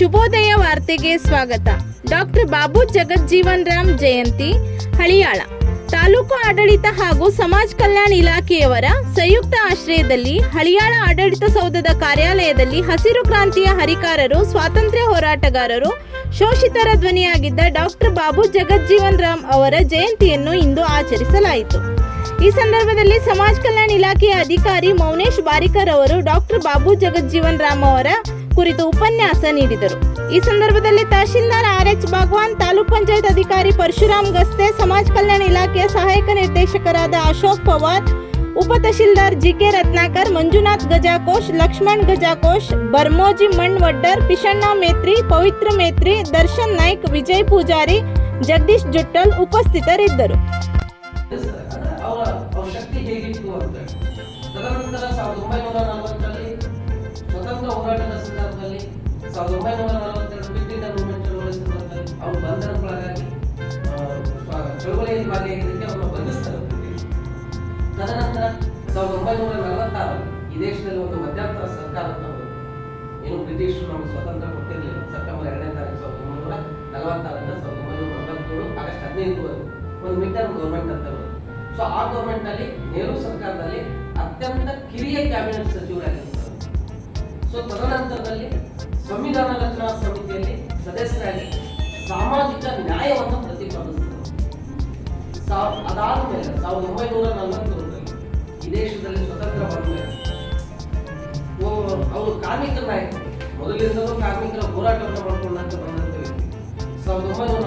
ಶುಭೋದಯ ವಾರ್ತೆಗೆ ಸ್ವಾಗತ. ಡಾಕ್ಟರ್ ಬಾಬು ಜಗಜ್ಜೀವನ್ ರಾಮ್ ಜಯಂತಿ, ಹಳಿಯಾಳ. ತಾಲೂಕು ಆಡಳಿತ ಹಾಗೂ ಸಮಾಜ ಕಲ್ಯಾಣ ಇಲಾಖೆಯವರ ಸಂಯುಕ್ತ ಆಶ್ರಯದಲ್ಲಿ ಹಳಿಯಾಳ ಆಡಳಿತ ಸೌಧದ ಕಾರ್ಯಾಲಯದಲ್ಲಿ ಹಸಿರು ಕ್ರಾಂತಿಯ ಹರಿಕಾರರು, ಸ್ವಾತಂತ್ರ್ಯ ಹೋರಾಟಗಾರರು, ಶೋಷಿತರ ಧ್ವನಿಯಾಗಿದ್ದ ಡಾಕ್ಟರ್ ಬಾಬು ಜಗಜ್ಜೀವನ್ ರಾಮ್ ಅವರ ಜಯಂತಿಯನ್ನು ಇಂದು ಆಚರಿಸಲಾಯಿತು. ಈ ಸಂದರ್ಭದಲ್ಲಿ ಸಮಾಜ ಕಲ್ಯಾಣ ಇಲಾಖೆಯ ಅಧಿಕಾರಿ ಮೌನೇಶ್ ಬಾರಿಕರ್ ಅವರು ಡಾಕ್ಟರ್ ಬಾಬು ಜಗಜ್ಜೀವನ್ ರಾಮ್ ಅವರ ಕುರಿತು ಉಪನ್ಯಾಸ ನೀಡಿದರು ಈ ಸಂದರ್ಭದಲ್ಲಿ ತಹಶೀಲ್ದಾರ್ ಆರ್ ಎಚ್ ಭಗವಾನ್ ತಾಲೂಕ್ ಪಂಚಾಯತ್ ಅಧಿಕಾರಿ ಪರಶುರಾಮ್ ಗಸ್ತೆ ಸಮಾಜ ಕಲ್ಯಾಣ ಇಲಾಖೆಯ ಸಹಾಯಕ ನಿರ್ದೇಶಕರಾದ ಅಶೋಕ್ ಪವಾರ್ ಉಪ ತಹಶೀಲ್ದಾರ್ ಜಿಕೆ ರತ್ನಾಕರ್ ಮಂಜುನಾಥ್ ಗಜಾಕೋಶ್ ಲಕ್ಷ್ಮಣ್ ಗಜಾಕೋಶ್ ಬರ್ಮೋಜಿ ಮಣ್ ವಡ್ಡರ್ ಪಿಶಣ್ಣ ಮೇತ್ರಿ ಪವಿತ್ರ ಮೇತ್ರಿ ದರ್ಶನ್ ನಾಯ್ಕ್ ವಿಜಯ್ ಪೂಜಾರಿ ಜಗದೀಶ್ ಜುಟ್ಟಲ್ ಉಪಸ್ಥಿತರಿದ್ದರು ಅಂದ್ರೆ ಅವರ ಅವ್ರ ಶಕ್ತಿ ಹೇಗಿತ್ತು ಅಂತ ತದನಂತರ ಸಾವಿರದ ಒಂಬೈನೂರ ನಲವತ್ತರಲ್ಲಿ ಸ್ವತಂತ್ರ ಹೋರಾಟದ ಸಂದರ್ಭದಲ್ಲಿ ಸಾವಿರದ ಒಂಬೈನೂರ ನಲವತ್ತೆರಡು ಕ್ವಿಟ್ ಮೂವ್ಮೆಂಟ್ ಚಳವಳಿ ಸಂದರ್ಭದಲ್ಲಿ ಅವರು ಬಂಧನಕ್ಕೊಳಗಾಗಿ ಚಳವಳಿಯಲ್ಲಿ ಭಾಗಿಯಾಗಿದ್ದಕ್ಕೆ ಅವರನ್ನು ಬಂಧಿಸ್ತಾರೆ. ತದನಂತರ ಸಾವಿರದ ಒಂಬೈನೂರ ನಲವತ್ತಾರು ಈ ದೇಶದಲ್ಲಿ ಒಂದು ಮಧ್ಯಂತರ ಸರ್ಕಾರ ಏನು ಬ್ರಿಟಿಷರು ನಮಗೆ ಸ್ವಾತಂತ್ರ್ಯ ಕೊಟ್ಟಿರಲಿಲ್ಲ. ಸೆಪ್ಟೆಂಬರ್ ಎರಡನೇ ತಾರೀಕು ಸಾವಿರದ ಒಂಬೈನೂರ ನಲವತ್ತಾರರಿಂದ ಸಾವಿರದ ಒಂಬೈನೂರ ನಲವತ್ತೇಳು, ಆಗಸ್ಟ್ ಹದಿನೈದು ಒಂದು ಮಿಡ್ ಟರ್ಮ್ ಗೌರ್ಮೆಂಟ್ ಅಂತ ಸೊ ಆ ಗೌರ್ಮೆಂಟ್ ಅಲ್ಲಿ ನೆಹರು ಸರ್ಕಾರದಲ್ಲಿ ಅತ್ಯಂತ ಕಿರಿಯ ಕ್ಯಾಬಿನೆಟ್ ಸಚಿವರಾಗಿರ್ತಾರೆ ಸೊ ತದನಂತರದಲ್ಲಿ ಸಂವಿಧಾನ ರಚನಾ ಸಮಿತಿಯಲ್ಲಿ ಸದಸ್ಯರಾಗಿ ಸಾಮಾಜಿಕ ನ್ಯಾಯವನ್ನು ಪ್ರತಿಪಾದಿಸಿದರು. ಅದಾದ ಮೇಲೆ ಸಾವಿರದ ಒಂಬೈನೂರ ನಲವತ್ತೊಂದರಲ್ಲಿ ಈ ದೇಶದಲ್ಲಿ ಸ್ವತಂತ್ರ ಬಂದ ಮೇಲೆ ಅವರು ಕಾರ್ಮಿಕರ ನಾಯಕರು ಮೊದಲಿಂದಲೂ ಕಾರ್ಮಿಕರ ಹೋರಾಟವನ್ನು ಮಾಡಿಕೊಂಡಂತ ಬಂದಂತ. ಸಾವಿರದ ಒಂಬೈನೂರ